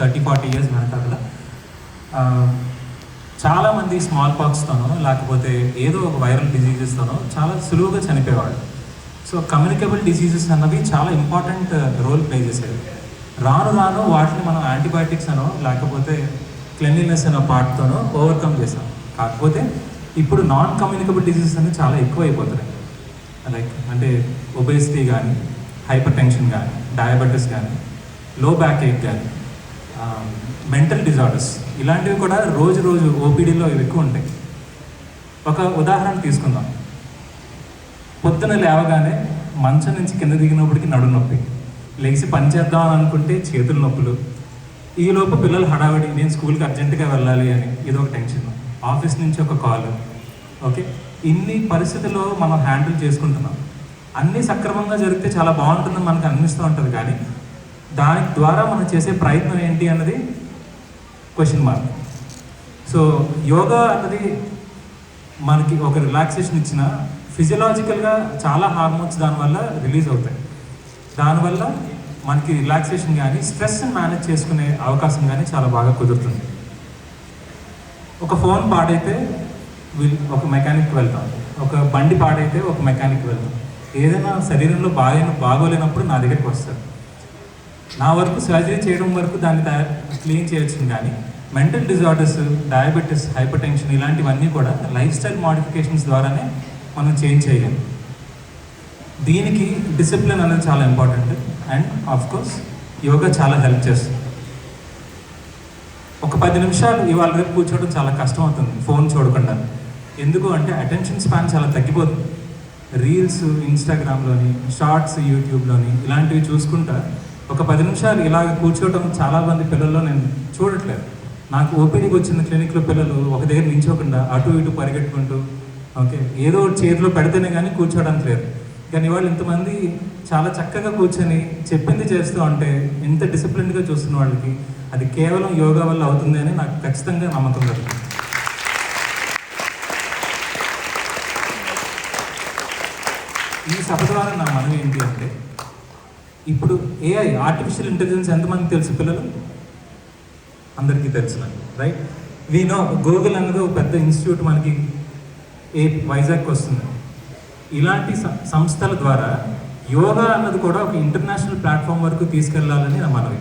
Thirty forty years వెనకాల చాలామంది small పాక్స్తోనో లేకపోతే ఏదో ఒక వైరల్ డిసీజెస్తోనో చాలా సులువుగా చనిపోయేవాళ్ళు. సో కమ్యూనికేబుల్ డిసీజెస్ అన్నవి చాలా ఇంపార్టెంట్ రోల్ ప్లే చేసేవి రాను రాను వాటిని మనం యాంటీబయాటిక్స్ అనో లేకపోతే క్లెన్లీనెస్ అనే పార్ట్తోనో ఓవర్కమ్ చేసాం కాకపోతే ఇప్పుడు నాన్ కమ్యూనికబుల్ డిసీజెస్ అనేవి చాలా ఎక్కువ అయిపోతున్నాయి లైక్ అంటే ఒబేసిటీ కానీ హైపర్ టెన్షన్ కానీ డయాబెటీస్ కానీ లో బ్యాక్ ఏక్ కానీ Um, మెంటల్ డిజార్డర్స్ ఇలాంటివి కూడా రోజు రోజు ఓపీడీలో ఇవి ఎక్కువ ఉంటాయి. ఒక ఉదాహరణ తీసుకుందాం. పొద్దున లేవగానే మంచం నుంచి కింద దిగినప్పటికి నడు నొప్పి. లేచి పని చేద్దాం అనుకుంటే చేతుల నొప్పులు. ఈలోపు పిల్లలు హడావిడి నేను స్కూల్కి అర్జెంటుగా వెళ్ళాలి అని ఇది ఒక టెన్షన్. ఆఫీస్ నుంచి ఒక కాల్. ఓకే? ఇన్ని పరిస్థితుల్లో మనం హ్యాండిల్ చేసుకుంటున్నాం. అన్నీ సక్రమంగా జరిగితే చాలా బాగుంటుందని మనకు అనిపిస్తూ ఉంటుంది కానీ దాని ద్వారా మనం చేసే ప్రయత్నం ఏంటి అన్నది క్వశ్చన్ మార్క్ సో యోగా అన్నది మనకి ఒక రిలాక్సేషన్ ఇచ్చిన ఫిజియలాజికల్గా చాలా హార్మోన్స్ దానివల్ల రిలీజ్ అవుతాయి. దానివల్ల మనకి రిలాక్సేషన్ కానీ స్ట్రెస్ని మేనేజ్ చేసుకునే అవకాశం కానీ చాలా బాగా కుదురుతుంది. ఒక ఫోన్ పాడైతే ఒక మెకానిక్ వెళ్తాం. ఒక బండి పాడైతే ఒక మెకానిక్ వెళ్తాం. ఏదైనా శరీరంలో బాగా బాగోలేనప్పుడు నా దగ్గరికి వస్తారు నా వరకు సర్జరీ చేయడం వరకు దాన్ని తయారు క్లీన్ చేయొచ్చు కానీ mental disorders diabetes hypertension ఇలాంటివన్నీ కూడా లైఫ్ స్టైల్ మోడిఫికేషన్స్ ద్వారానే మనం చేంజ్ చేయాలి. దీనికి డిసిప్లిన్ అనేది చాలా important and of course yoga చాలా హెల్ప్ చేస్తుంది. ఒక పది నిమిషాలు ఇవాళ రేపు కూర్చోవడం చాలా కష్టం అవుతుంది ఫోన్ చూడకుండా. ఎందుకు అంటే అటెన్షన్ స్పాన్ చాలా తగ్గిపోతుంది రీల్స్ ఇన్స్టాగ్రామ్లోని షార్ట్స్ యూట్యూబ్లోని ఇలాంటివి చూసుకుంటా ఒక పది నిమిషాలు ఇలాగ కూర్చోవడం చాలా మంది పిల్లల్లో నేను చూడట్లేదు. నాకు ఓపీడీకి వచ్చిన క్లినిక్లో పిల్లలు ఒక దగ్గర నించోకుండా అటు ఇటు పరిగెట్టుకుంటూ ఓకే ఏదో ఒకటి చేతిలో పెడితేనే కానీ కూర్చోవడానికి లేదు కానీ ఇవాళ ఇంతమంది చాలా చక్కగా కూర్చొని చెప్పింది చేస్తూ ఉంటే ఇంత డిసిప్లిన్గా చూస్తున్న వాళ్ళకి అది కేవలం యోగా వల్ల అవుతుంది అని నాకు ఖచ్చితంగా నమ్మకం కలుగుతుంది. ఈ సభ ద్వారా నా మనం ఏంటి అంటే ఇప్పుడు ఏఐ ఆర్టిఫిషియల్ ఇంటెలిజెన్స్ ఎంతమంది తెలుసు పిల్లలు? అందరికీ తెలుసు రైట్ వీ నో గూగుల్ అన్నది ఒక పెద్ద ఇన్స్టిట్యూట్ మనకి ఏ వైజాగ్కి వస్తుంది. ఇలాంటి సం- సంస్థల ద్వారా యోగా అన్నది కూడా ఒక ఇంటర్నేషనల్ ప్లాట్ఫామ్ వరకు తీసుకెళ్ళాలని నా మనవి.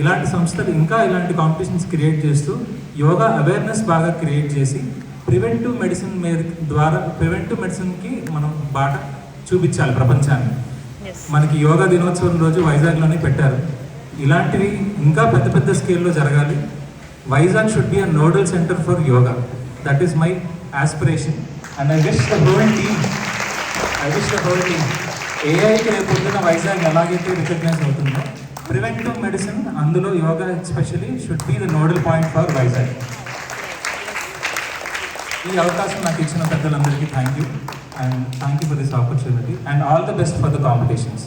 ఇలాంటి సంస్థలు ఇంకా ఇలాంటి కాంపిటీషన్స్ క్రియేట్ చేస్తూ యోగా అవేర్నెస్ బాగా క్రియేట్ చేసి ప్రివెంటివ్ మెడిసిన్ మీద ద్వారా ప్రివెంటివ్ మెడిసిన్కి మనం బాట చూపించాలి ప్రపంచాన్ని. మనకి యోగా దినోత్సవం రోజు వైజాగ్లోనే పెట్టారు. ఇలాంటివి ఇంకా పెద్ద పెద్ద స్కేల్లో జరగాలి. Vizag should be a nodal centre for yoga that is my aspiration and I wish the whole team I wish the whole team ఏఐకి రేపు పొద్దున వైజాగ్ ఎలాగైతే రికగ్నైజ్ అవుతుందో ప్రివెంటివ్ మెడిసిన్ అందులో yoga especially should be the nodal point for Vizag. ఈ అవకాశం నాకు ఇచ్చిన పెద్దలందరికీ thank you and thank you for this opportunity and all the best for the competitions